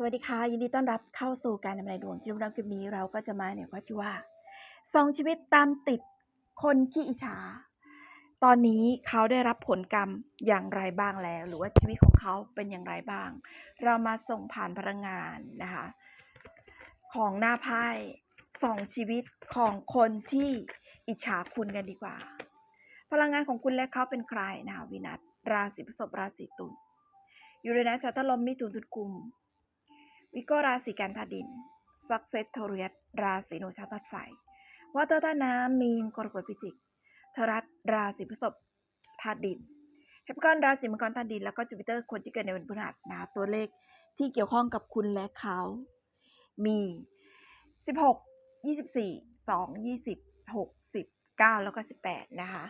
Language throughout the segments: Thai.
สวัสดีค่ะ ยินดีต้อนรับเข้าสู่การทำนายดวงที่เราคลิปนี้เราก็จะมาเนี่ยว่าชื่อว่าสองชีวิตตามติดคนขี้อิจฉา ตอนนี้เขาได้รับผลกรรมอย่างไรบ้างแล้ว หรือว่าชีวิตของเขาเป็นอย่างไรบ้าง เรามาส่งผ่านพลังงานนะคะ ของหน้าไพ่สองชีวิตของคนที่อิจฉาคุณกันดีกว่า พลังงานของคุณและเขาเป็นใครนะคะวินัสราศีพฤษภราศีตุลยูเรนัสจัตลมมิถุนตุลกุม วิโกราศีกันธาดินซักเซตโทเรียสราศีโนชาตัดไฟวัตเตอร์ธาตุน้ำมีนกรกฎพิจิกทรัสราศีพฤษภธาตุดินเฮปกอนราศีมังกรธาตุดิน แล้วก็จูปิเตอร์คนที่เกิดในวันพฤหัสนะตัวเลขที่เกี่ยวข้องกับคุณและเขา มี 16 24 2 20 6 19 แล้วก็ 18 นะคะ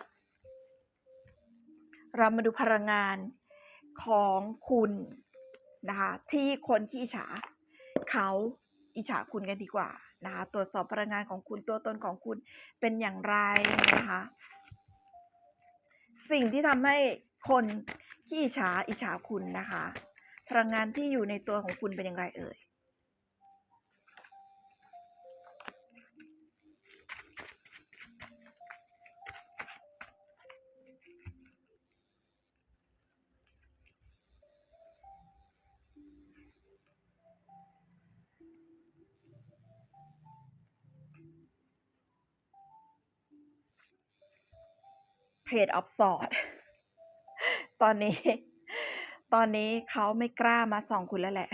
เรามาดูพลังงานของคุณ นะคะ ที่คนที่อิจฉาเขาอิจฉาคุณกันดีกว่านะคะตรวจสอบพลังงานของคุณตัวตนของคุณเป็นอย่างไรนะคะ สิ่งที่ทำให้คนที่อิจฉาอิจฉาคุณนะคะ พลังงานที่อยู่ในตัวของคุณเป็นอย่างไรเอ่ย เพจออฟสอดตอนนี้ ตอนนี้เขาไม่กล้ามาส่องคุณแล้วแหละ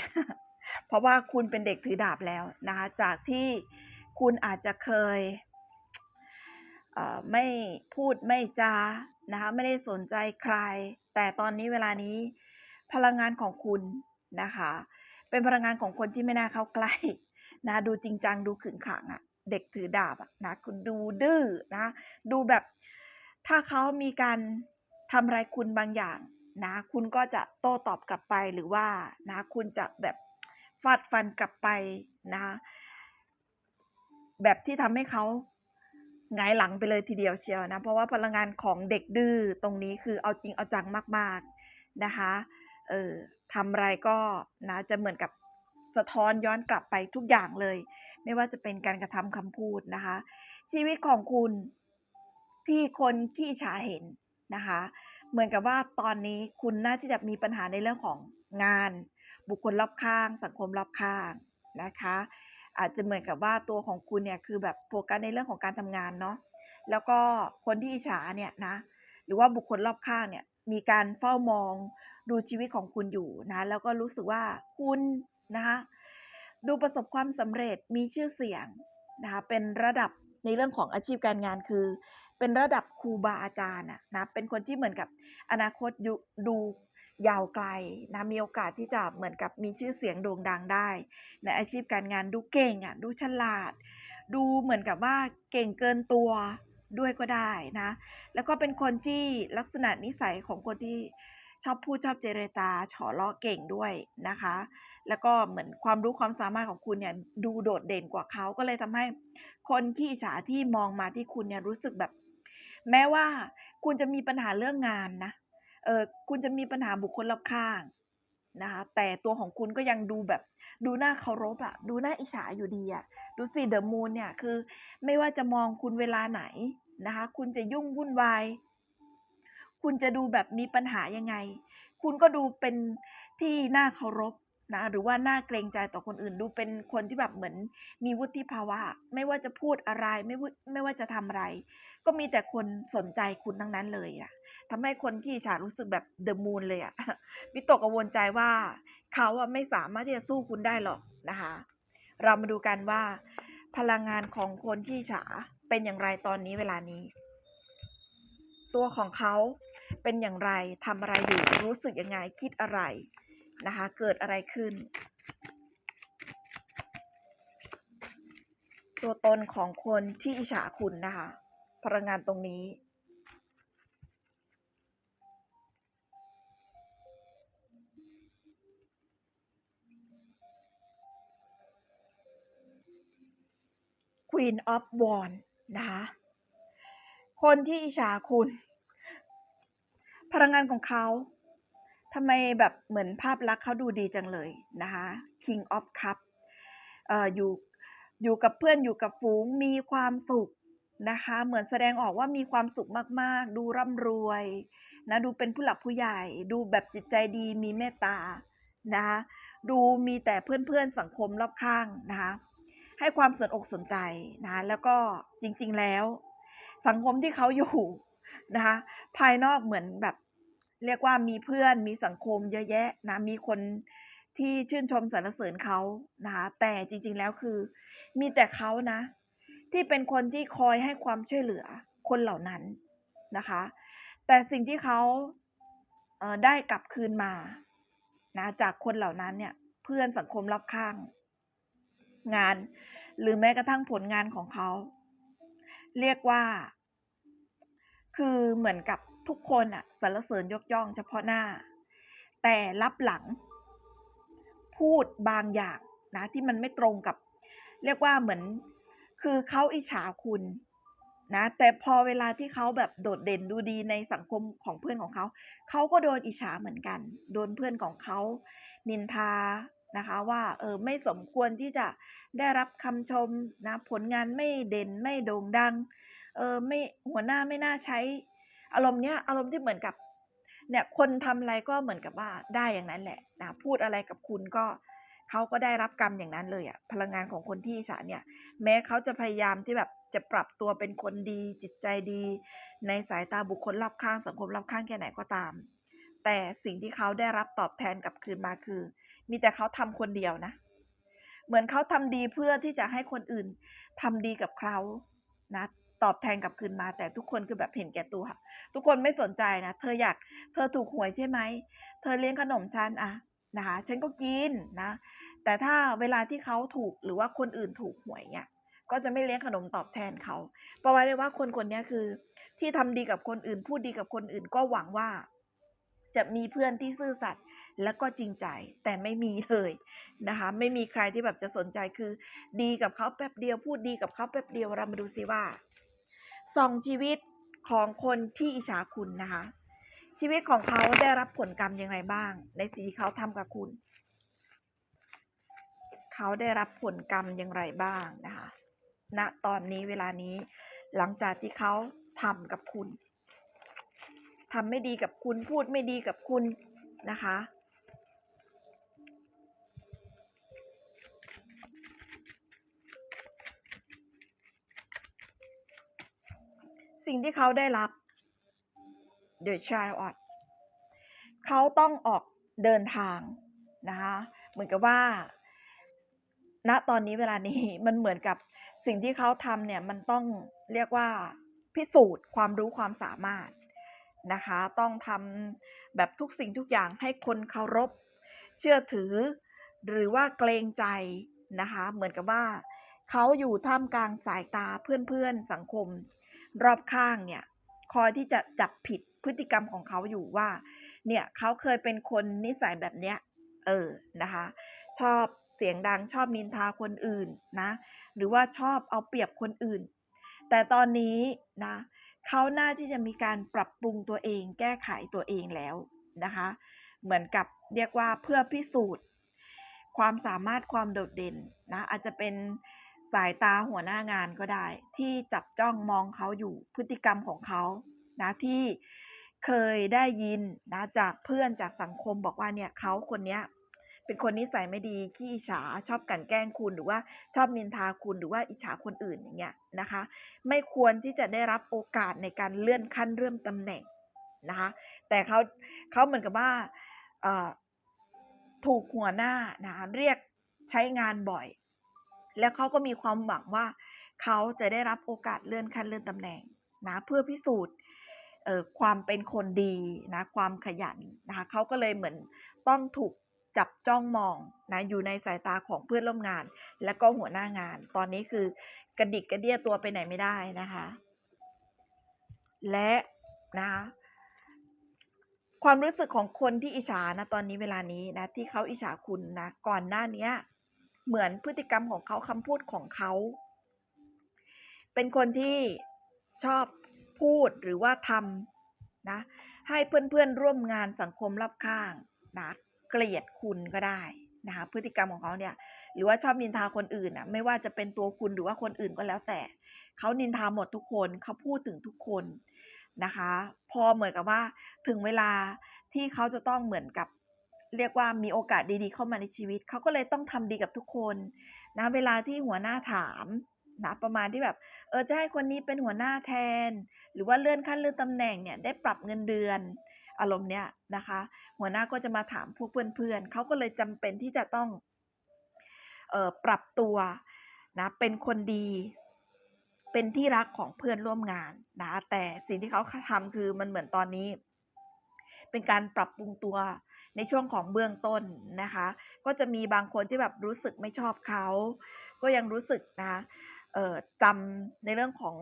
เพราะว่าคุณเป็นเด็กถือดาบแล้วนะคะ จากที่คุณอาจจะเคยเไม่พูดไม่จานะคะไม่ได้สนใจใคร แต่ตอนนี้เวลานี้พลังงานของคุณนะคะ เป็นพลังงานของคนที่ไม่น่าเข้าใกล้นะดูจริงจังดูขึงขังอะเด็กถือดาบอะนะคุณดูดื้อนะ ดูแบบ ถ้าเขามีการทำอะไรคุณบางอย่างนะ คุณก็จะโต้ตอบกลับไปหรือว่านะคุณจะแบบฟาดฟันกลับไปนะ แบบที่ทำให้เขาหงายหลังไปเลยทีเดียวเชียวนะ เพราะว่าพลังงานของเด็กดื้อตรงนี้คือเอาจริงเอาจังมาก ๆนะคะ เออทำอะไรก็นะจะเหมือนกับสะท้อนย้อนกลับไปทุกอย่างเลย ไม่ว่าจะเป็นการกระทำคำพูดนะคะ ชีวิตของคุณ ที่คนที่อิจฉาเห็นนะคะ เหมือนกับว่าตอนนี้คุณน่าที่จะมีปัญหาในเรื่องของงาน บุคคลรอบข้าง สังคมรอบข้างนะคะ อาจจะเหมือนกับว่าตัวของคุณเนี่ยคือแบบโฟกัสในเรื่องของการทำงานเนาะแล้วก็คนที่อิจฉาเนี่ยนะหรือว่าบุคคลรอบข้างเนี่ยมีการเฝ้ามองดูชีวิตของคุณอยู่นะ แล้วก็รู้สึกว่าคุณนะคะดูประสบความสำเร็จมีชื่อเสียงนะคะเป็นระดับในเรื่องของอาชีพการงานคือ เป็นระดับครูบาอาจารย์อะนะ เป็นคนที่เหมือนกับอนาคตยุดูยาวไกลนะ มีโอกาสที่จะเหมือนกับมีชื่อเสียงโด่งดังได้ ในอาชีพการงานดูเก่งอะ ดูฉลาด ดูเหมือนกับว่าเก่งเกินตัวด้วยก็ได้นะ แล้วก็เป็นคนที่ลักษณะนิสัยของคนที่ชอบพูดชอบเจรจาฉาะเลาะเก่งด้วยนะคะ แล้วก็เหมือนความรู้ความสามารถของคุณเนี่ยดูโดดเด่นกว่าเขาก็เลยทำให้คนที่อิจฉาที่มองมาที่คุณเนี่ยรู้สึกแบบ แม้ว่าคุณจะมีปัญหาเรื่องงานนะ เออคุณจะมีปัญหาบุคคลรอบข้างนะคะ แต่ตัวของคุณก็ยังดูแบบ ดูน่าเคารพอะดูน่าอิจฉาอยู่ดีอะดูสิเดอะมูนเนี่ยคือ ไม่ว่าจะมองคุณเวลาไหนนะคะ คุณจะยุ่งวุ่นวาย คุณจะดูแบบมีปัญหายังไง คุณก็ดูเป็นที่น่าเคารพนะหรือว่าน่าเกรงใจต่อคนอื่นดูเป็นคนที่แบบเหมือนมีวุฒิภาวะ ไม่ว่าจะพูดอะไรไม่ไม่ว่าจะทำอะไร ก็มีแต่คนสนใจคุณทั้งนั้นเลยอะทำให้คนที่ฉารู้สึกแบบเดอะมูนเลยอะวิตกกังวลใจว่าเขาอะไม่สามารถที่จะสู้คุณได้หรอกนะคะ เรามาดูกันว่า พลังงานของคนที่ฉาเป็นอย่างไรตอนนี้เวลานี้ ตัวของเขาเป็นอย่างไรทำอะไรอยู่รู้สึกยังไงคิดอะไรนะคะ เกิดอะไรขึ้น ตัวตนของคนที่อิจฉาคุณนะคะ พลังงานตรงนี้ Queen of w a n d นะคะคนที่อิจฉาคุณ พลังงานของเขาทำไมแบบเหมือนภาพลักษณ์เขาดูดีจังเลยนะคะ King of Cup อออยู่อยู่กับเพื่อนอยู่กับฝูงมีความสุข นะคะ เหมือนแสดงออกว่ามีความสุขมาก ๆ ดูร่ำรวยนะดูเป็นผู้หลักผู้ใหญ่ ดูแบบจิตใจดีมีเมตตานะคะดูมีแต่เพื่อนๆสังคมรอบข้างนะคะให้ความสนอกสนใจนะคะแล้วก็จริงๆแล้ว สังคมที่เขาอยู่นะคะภายนอกเหมือนแบบ เรียกว่ามีเพื่อนมีสังคมเยอะแยะนะมีคนที่ชื่นชมสรรเสริญเขานะคะแต่จริงๆแล้วคือ มีแต่เขานะ ที่เป็นคนที่คอยให้ความช่วยเหลือคนเหล่านั้นนะคะ แต่สิ่งที่เขาเได้กลับคืนมานะจากคนเหล่านั้นเนี่ย เพื่อนสังคมรอบข้าง งาน หรือแม้กระทั่งผลงานของเขา เรียกว่า คือเหมือนกับทุกคนอะสรรเสริญยกย่องเฉพาะหน้า แต่รับหลัง พูดบางอย่างนะที่มันไม่ตรงกับ เรียกว่าเหมือน คือเขาอิจฉาคุณนะ แต่พอเวลาที่เขาแบบโดดเด่นดูดีในสังคมของเพื่อนของเขาเขาก็โดนอิจฉาเหมือนกัน โดนเพื่อนของเขานินทานะคะว่าเออไม่สมควรที่จะได้รับคำชมนะผลงานไม่เด่นไม่โด่งดังเออไม่หัวหน้าไม่น่าใช้ อารมณ์เนี้ยอารมณ์ที่เหมือนกับเนี่ยคนทำอะไรก็เหมือนกับว่าได้อย่างนั้นแหละนะพูดอะไรกับคุณก็ เขาก็ได้รับกรรมอย่างนั้นเลยอะพลังงานของคนที่อิจฉาเนี่ย แม้เขาจะพยายามที่แบบจะปรับตัวเป็นคนดีจิตใจดี ในสายตาบุคคลรอบข้างสังคมรอบข้างแค่ไหนก็ตาม แต่สิ่งที่เขาได้รับตอบแทนกลับคืนมาคือ มีแต่เขาทำคนเดียวนะ เหมือนเขาทำดีเพื่อที่จะให้คนอื่นทำดีกับเขานะตอบแทนกลับคืนมา แต่ทุกคนคือแบบเห็นแก่ตัวทุกคนไม่สนใจนะเธออยากเธอถูกหวยใช่ไหมเธอเลี้ยงขนมฉันอะ นะคะฉันก็กินนะ แต่ถ้าเวลาที่เขาถูกหรือว่าคนอื่นถูกหวยเนี่ยก็จะไม่เลี้ยงขนมตอบแทนเขาเพราะว่าเลยว่าคนคนนี้คือ ที่ทำดีกับคนอื่น พูดดีกับคนอื่นก็หวังว่า จะมีเพื่อนที่ซื่อสัตย์และก็จริงใจแต่ไม่มีเลยนะคะ ไม่มีใครที่แบบจะสนใจคือ ดีกับเขาแป๊บเดียวพูดดีกับเขาแป๊บเดียวเรามาดูซิว่าส่องชีวิตของคนที่อิจฉาคุณนะคะ ชีวิตของเขาได้รับผลกรรมอย่างไรบ้าง ในสิ่งที่เขาทำกับคุณ เขาได้รับผลกรรมอย่างไรบ้างนะคะณตอนนี้เวลานี้ หลังจากที่เขาทำกับคุณทำไม่ดีกับคุณพูดไม่ดีกับคุณนะคะ สิ่งที่เขาได้รับ The Child of เขาต้องออกเดินทางนะคะเหมือนกับว่า ณตอนนี้เวลานี้มันเหมือนกับสิ่งที่เขาทำเนี่ยมันต้องเรียกว่าพิสูจน์ความรู้ความสามารถนะคะ ต้องทำแบบทุกสิ่งทุกอย่างให้คนเคารพ เชื่อถือ หรือว่าเกรงใจนะคะ เหมือนกับว่าเขาอยู่ท่ามกลางสายตาเพื่อนๆสังคม รอบข้างเนี่ย คอยที่จะจับผิดพฤติกรรมของเขาอยู่ว่า เนี่ยเขาเคยเป็นคนนิสัยแบบเนี้ย เออนะคะ ชอบเสียงดังชอบนินทาคนอื่นนะ หรือว่าชอบเอาเปรียบคนอื่น แต่ตอนนี้นะเขาน่าที่จะมีการปรับปรุงตัวเอง แก้ไขตัวเองแล้วนะคะ เหมือนกับเรียกว่าเพื่อพิสูจน์ ความสามารถความโดดเด่นนะอาจจะเป็น สายตาหัวหน้างานก็ได้ ที่จับจ้องมองเขาอยู่พฤติกรรมของเขานะที่เคยได้ยินนะจากเพื่อนจากสังคมบอกว่าเนี่ยเขาคนเนี้ยเป็นคนนิสัยไม่ดีขี้อิจฉาชอบกันแกล้งคุณหรือว่าชอบนินทาคุณหรือว่าอิจฉาคนอื่นอย่างเงี้ยนะคะ ไม่ควรที่จะได้รับโอกาสในการเลื่อนขั้นเลื่อนตำแหน่งนะคะแต่เขาเขาเหมือนกับว่าถูกหัวหน้านะคะเรียกใช้งานบ่อย แล้วเขาก็มีความหวังว่าเขาจะได้รับโอกาสเลื่อนขั้นเลื่อนตำแหน่งนะเพื่อพิสูจน์ความเป็นคนดีนะความขยันนะคะเขาก็เลยเหมือนต้องถูกจับจ้องมองนะอยู่ในสายตาของเพื่อนร่วมงาน และก็หัวหน้างาน ตอนนี้คือกระดิกกระเดี้ยตัวไปไหนไม่ได้นะคะ และนะคะความรู้สึกของคนที่อิจฉานะตอนนี้เวลานี้นะที่เขาอิจฉาคุณนะก่อนหน้านี้ เหมือนพฤติกรรมของเขาคำพูดของเขา เป็นคนที่ชอบพูดหรือว่าทำนะ ให้เพื่อนๆร่วมงานสังคมรอบข้างนะเกลียดคุณก็ได้นะคะพฤติกรรมของเขาเนี่ยหรือว่าชอบนินทาคนอื่นน่ะไม่ว่าจะเป็นตัวคุณหรือว่าคนอื่นก็แล้วแต่เขานินทาหมดทุกคนเขาพูดถึงทุกคนนะคะ พอเหมือนกับว่าถึงเวลาที่เขาจะต้องเหมือนกับ เรียกว่ามีโอกาสดีๆ เข้ามาในชีวิต เขาก็เลยต้องทำดีกับทุกคนนะเวลาที่หัวหน้าถามนะประมาณที่แบบเออจะให้คนนี้เป็นหัวหน้าแทน หรือว่าเลื่อนขั้นเลื่อนตำแหน่งเนี่ยได้ปรับเงินเดือนอารมณ์เนี้ยนะคะ หัวหน้าก็จะมาถามพวกเพื่อนๆเขาก็เลยจำเป็นที่จะต้องเอ่อปรับตัวนะเป็นคนดีเป็นที่รักของเพื่อนร่วมงานนะแต่สิ่งที่เขาทำคือมันเหมือนตอนนี้ เป็นการปรับปรุงตัว ในช่วงของเบื้องต้นนะคะ ก็จะมีบางคนที่แบบรู้สึกไม่ชอบเขา ก็ยังรู้สึกนะคะเอ่อจำในเรื่องของ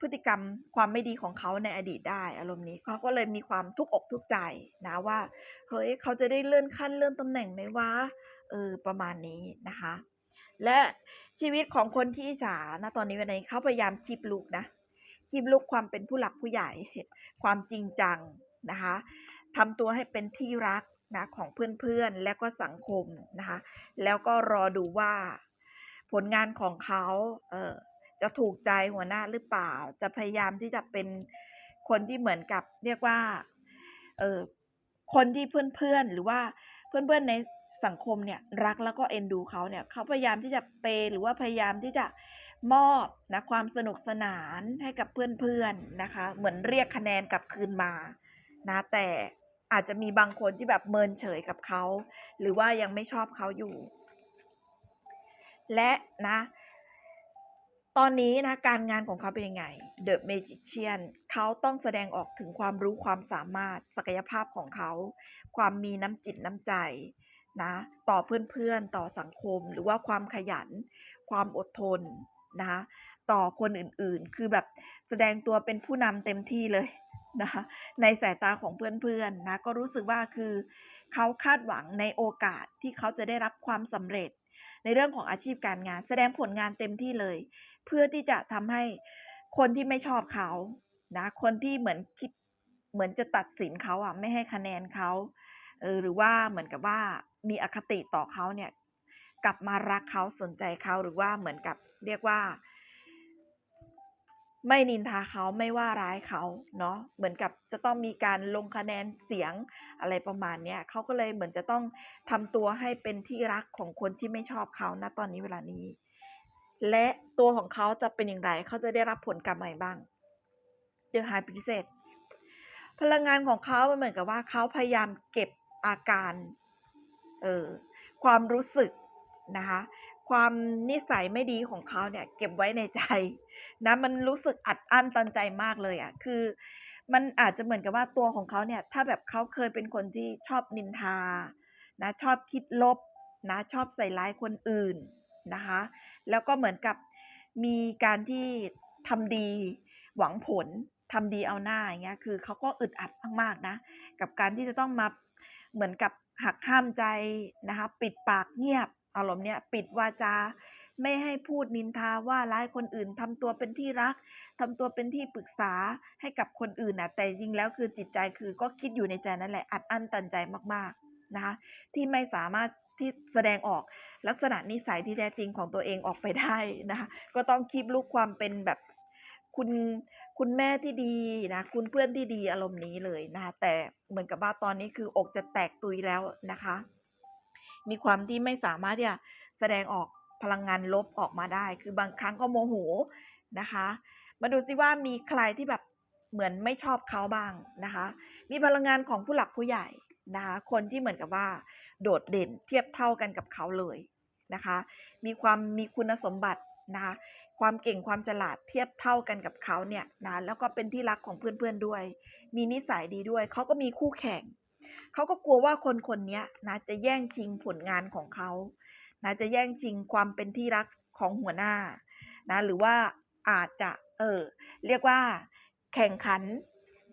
พฤติกรรมความไม่ดีของเขาในอดีตได้ อารมณ์นี้เขาก็เลยมีความทุกข์อกทุกข์ใจนะว่าเฮ้ยเขาจะได้เลื่อนขั้นเลื่อนตำแหน่งไหมวะเออประมาณนี้นะคะ และชีวิตของคนที่อิจฉาณตอนนี้วลานี้เขาพยายาม keep look นะ keep look ความเป็นผู้หลักผู้ใหญ่ ความจริงจังนะคะทำตัวให้เป็นที่รัก นะของเพื่อนๆ และก็สังคมนะคะ แล้วก็รอดูว่า ผลงานของเขาเออจะถูกใจหัวหน้าหรือเปล่า จะพยายามที่จะเป็นคนที่เหมือนกับ เรียกว่าเออคนที่เพื่อนๆ หรือว่าเพื่อนๆในสังคมเนี่ยรักแล้วก็เอ็นดูเขาเนี่ยเขาพยายามที่จะเพย์หรือว่าพยายามที่จะมอบนะความสนุกสนานให้กับเพื่อนๆนะคะ เหมือนเรียกคะแนนกลับคืนมา นะแต่ อาจจะมีบางคนที่แบบเมินเฉยกับเขา หรือว่ายังไม่ชอบเขาอยู่ และนะ ตอนนี้นะการงานของเขาเป็นยังไง The Magician เขาต้องแสดงออกถึงความรู้ความสามารถศักยภาพของเขา ความมีน้ำจิตน้ำใจนะต่อเพื่อนๆ ต่อสังคมหรือว่าความขยัน ความอดทนนะคะต่อคนอื่นๆ คือแบบแสดงตัวเป็นผู้นำเต็มที่เลย นะคะในสายตาของเพื่อนๆนะก็รู้สึกว่าคือเขาคาดหวังในโอกาสที่เขาจะได้รับความสำเร็จ ในเรื่องของอาชีพการงาน แสดงผลงานเต็มที่เลย เพื่อที่จะทำให้คนที่ไม่ชอบเขานะคนที่เหมือนคิดเหมือนจะตัดสินเขาอะไม่ให้คะแนนเขาเออหรือว่าเหมือนกับว่ามีอคติต่อเขาเนี่ยกลับมารักเขาสนใจเขาหรือว่าเหมือนกับเรียกว่า ไม่นินทาเขาไม่ว่าร้ายเขาเนาะเหมือนกับจะต้องมีการลงคะแนนเสียงอะไรประมาณเนี้ยเขาก็เลยเหมือนจะต้องทำตัวให้เป็นที่รักของคนที่ไม่ชอบเขาณตอนนี้เวลานี้ และตัวของเขาจะเป็นอย่างไรเขาจะได้รับผลกรรมอะไรบ้าง The High Priestess พลังงานของเขามันเหมือนกับว่าเขาพยายามเก็บอาการเอ่อความรู้สึกนะคะ ความนิสัยไม่ดีของเขาเนี่ย เก็บไว้ในใจนะมันรู้สึกอัดอั้นตันใจมากเลยอะคือ มันอาจจะเหมือนกับว่าตัวของเขาเนี่ย ถ้าแบบเขาเคยเป็นคนที่ชอบนินทา นะ ชอบคิดลบ นะ ชอบใส่ร้ายคนอื่นนะคะ แล้วก็เหมือนกับมีการที่ทำดีหวังผลทำดีเอาหน้าอย่างเงี้ย คือเขาก็อึดอัดมากๆนะ กับการที่จะต้องมาเหมือนกับหักห้ามใจนะคะ ปิดปากเงียบ อารมณ์เนี้ยปิดวาจา ไม่ให้พูดนินทาว่าร้ายคนอื่นทำตัวเป็นที่รักทำตัวเป็นที่ปรึกษาให้กับคนอื่นน่ะแต่จริงแล้วคือจิตใจคือก็คิดอยู่ในใจนั่นแหละอัดอั้นตันใจมากๆนะคะที่ไม่สามารถที่แสดงออกลักษณะนิสัยที่แท้จริงของตัวเองออกไปได้นะคะก็ต้อง keep look ความเป็นแบบคุณคุณแม่ที่ดีนะคุณเพื่อนที่ดีอารมณ์นี้เลยนะคะแต่เหมือนกับว่าตอนนี้คืออกจะแตกตุยแล้วนะคะ มีความที่ไม่สามารถที่จะแสดงออกพลังงานลบออกมาได้ คือบางครั้งก็โมโหนะคะ มาดูซิว่ามีใครที่แบบเหมือนไม่ชอบเขาบ้างนะคะ มีพลังงานของผู้หลักผู้ใหญ่นะคะ คนที่เหมือนกับว่า โดดเด่นเทียบเท่ากันกับเขาเลยนะคะ มีความมีคุณสมบัตินะคะ ความเก่งความฉลาดเทียบเท่ากันกับเขาเนี่ยนะ แล้วก็เป็นที่รักของเพื่อนๆด้วย มีนิสัยดีด้วย เขาก็มีคู่แข่ง เขาก็กลัวว่าคนคนนี้นะจะแย่งชิงผลงานของเขานะจะแย่งชิงความเป็นที่รักของหัวหน้านะหรือว่าอาจจะเออเรียกว่าแข่งขัน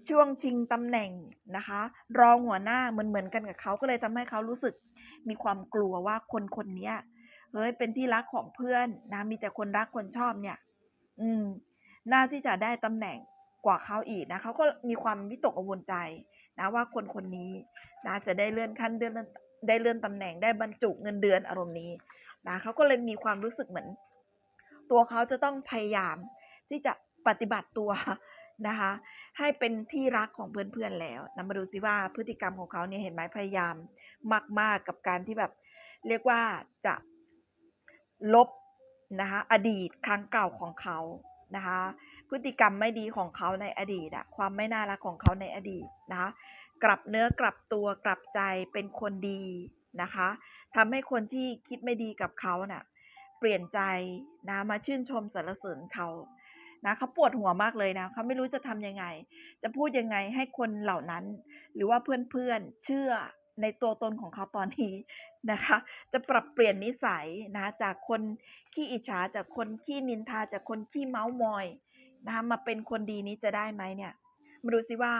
ช่วงชิงตำแหน่งนะคะ รองหัวหน้าเหมือนๆกันกับเขาก็เลยทำให้เขารู้สึกมีความกลัวว่าคนคนนี้เฮ้ยเป็นที่รักของเพื่อนนะมีแต่คนรักคนชอบเนี่ย อืมน่าที่จะได้ตำแหน่งกว่าเขาอีกนะเขาก็มีความวิตกกังวลใจนะว่าคนคนนี้ นะจะได้เลื่อนขั้นเลื่อนได้เลื่อนตำแหน่งได้บรรจุเงินเดือนอารมณ์นี้นะเขาก็เลยมีความรู้สึกเหมือน ตัวเขาจะต้องพยายามที่จะปฏิบัติตัวนะคะให้เป็นที่รักของเพื่อนๆแล้วนะมาดูสิว่าพฤติกรรมของเขาเนี่ยเห็นไหมพยายามมากๆกับการที่แบบ เรียกว่าจะลบนะคะอดีตครั้งเก่าของเขานะคะพฤติกรรมไม่ดีของเขาในอดีตอะความไม่น่ารักของเขาในอดีตนะคะ กลับเนื้อกลับตัวกลับใจเป็นคนดีนะคะทำให้คนที่คิดไม่ดีกับเขาเนะ่ะเปลี่ยนใจนะมาชื่นชมสรรเสริญเขานะเขาปวดหัวมากเลยนะเขาไม่รู้จะทำยังไง จะพูดยังไงให้คนเหล่านั้น หรือว่าเพื่อนๆเชื่อในตัวตนของเขาตอนนี้นะคะ จะปรับเปลี่ยนนิสัยนะจากคนขี้อิจฉาจากคนขี้นินทาจากคนขี้เมาส์มอยนะคะมาเป็นคนดีนี้จะได้ไหมเนี่ยมาดูสิว่า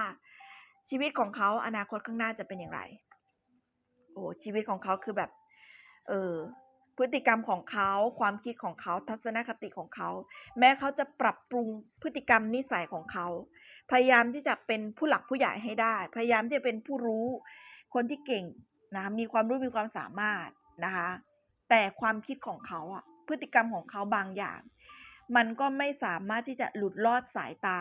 ชีวิตของเขาอนาคตข้างหน้าจะเป็นอย่างไร โอ้ชีวิตของเขาคือแบบ เออพฤติกรรมของเขาความคิดของเขาทัศนคติของเขา แม้เขาจะปรับปรุงพฤติกรรมนิสัยของเขา พยายามที่จะเป็นผู้หลักผู้ใหญ่ให้ได้ พยายามที่จะเป็นผู้รู้ คนที่เก่งนะมีความรู้มีความสามารถนะคะ แต่ความคิดของเขาอะพฤติกรรมของเขาบางอย่าง มันก็ไม่สามารถที่จะหลุดลอดสายตา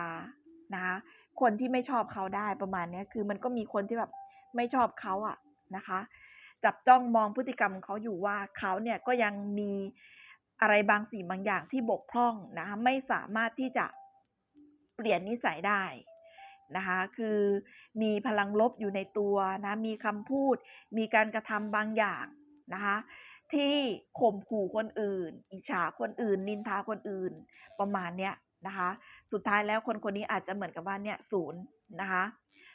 นะคะ คนที่ไม่ชอบเขาได้ประมาณเนี้ยคือมันก็มีคนที่แบบไม่ชอบเขาอะนะคะ จับจ้องมองพฤติกรรมของเขาอยู่ว่าเขาเนี่ยก็ยังมีอะไรบางสิ่งบางอย่างที่บกพร่องนะคะไม่สามารถที่จะเปลี่ยนนิสัยได้นะคะคือมีพลังลบอยู่ในตัวนะมีคำพูด มีการกระทำบางอย่างนะคะที่ข่มขู่คนอื่น อิจฉาคนอื่น นินทาคนอื่น ประมาณเนี้ย นะคะ สุดท้ายแล้วคนคนนี้อาจจะเหมือนกับว่าเนี่ยศูนย์นะคะ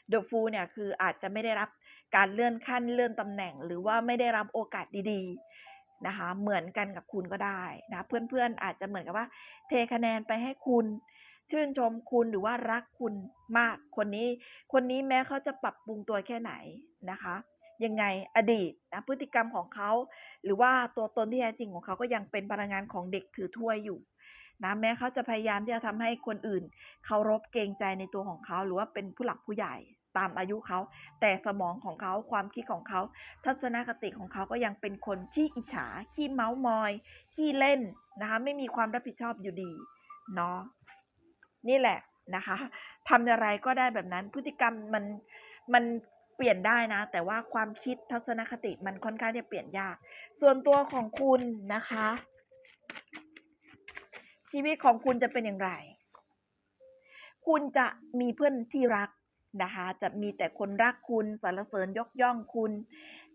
เดอะฟูเนี่ยคืออาจจะไม่ได้รับการเลื่อนขั้นเลื่อนตำแหน่ง หรือว่าไม่ได้รับโอกาสดีๆนะคะเหมือนกันกับคุณก็ได้นะเพื่อนๆอาจจะเหมือนกับว่า เทคะแนนไปให้คุณ ชื่นชมคุณหรือว่ารักคุณมากคนนี้ คนนี้แม้เขาจะปรับปรุงตัวแค่ไหนนะคะยังไงอดีตนะพฤติกรรมของเขา หรือว่าตัวตนที่แท้จริงของเขาก็ยังเป็นพลังงานของเด็กถือถ้วยอยู่ นะแม้เขาจะพยายามที่จะทำให้คนอื่นเคารพเกรงใจในตัวของเขาหรือว่าเป็นผู้หลักผู้ใหญ่ตามอายุเขา แต่สมองของเขาความคิดของเขา ทัศนคติของเขาก็ยังเป็นคนขี้อิจฉาขี้เมาส์มอย ขี้เล่นนะคะไม่มีความรับผิดชอบอยู่ดีเนาะนี่แหละนะคะทำอะไรก็ได้แบบนั้นพฤติกรรมมันมันเปลี่ยนได้นะ แต่ว่าความคิดทัศนคติมันค่อนข้างจะเปลี่ยนยาก ส่วนตัวของคุณนะคะ ชีวิตของคุณจะเป็นอย่างไร คุณจะมีเพื่อนที่รักนะคะ จะมีแต่คนรักคุณสรรเสริญยกย่องคุณ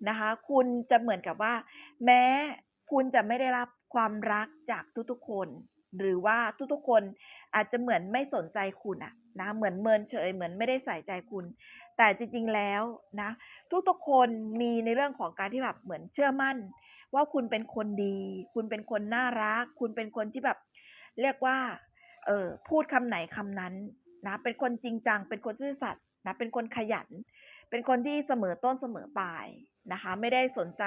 นะคะ คุณจะเหมือนกับว่า แม้คุณจะไม่ได้รับความรักจากทุกๆคน หรือว่าทุกๆคนอาจจะเหมือนไม่สนใจคุณอะนะเหมือนเมินเฉยเหมือนไม่ได้ใส่ใจคุณ แต่จริงๆแล้วนะ ทุกๆคนมีในเรื่องของการที่แบบเหมือนเชื่อมั่น ว่าคุณเป็นคนดี คุณเป็นคนน่ารัก คุณเป็นคนที่แบบ เรียกว่าเออพูดคำไหนคำนั้นนะเป็นคนจริงจัง เป็นคนซื่อสัตย์นะเป็นคนขยัน เป็นคนที่เสมอต้นเสมอปลายนะคะ ไม่ได้สนใจ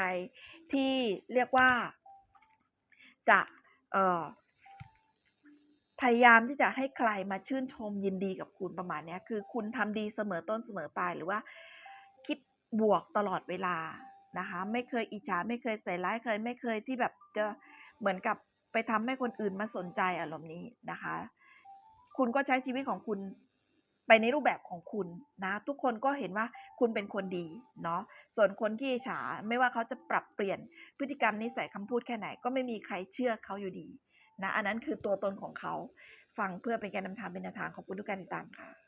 ที่เรียกว่าจะเออพยายามที่จะให้ใครมาชื่นชมยินดีกับคุณประมาณนี้คือคุณทำดีเสมอต้นเสมอปลายหรือว่า คิดบวกตลอดเวลานะคะ ไม่เคยอิจฉาไม่เคยใส่ร้ายเคย ไม่เคยที่แบบจะเหมือนกับ ไปทำให้คนอื่นมาสนใจอารมณ์นี้นะคะ คุณก็ใช้ชีวิตของคุณไปในรูปแบบของคุณนะ ทุกคนก็เห็นว่าคุณเป็นคนดีเนาะส่วนคนที่ฉาไม่ว่าเขาจะปรับเปลี่ยนพฤติกรรมนิสัยคำพูดแค่ไหน ก็ไม่มีใครเชื่อเขาอยู่ดีนะอันนั้นคือตัวตนของเขา ฟังเพื่อเป็นการนำทางเป็นแนวทางขอบคุณทุกการติดตามค่ะ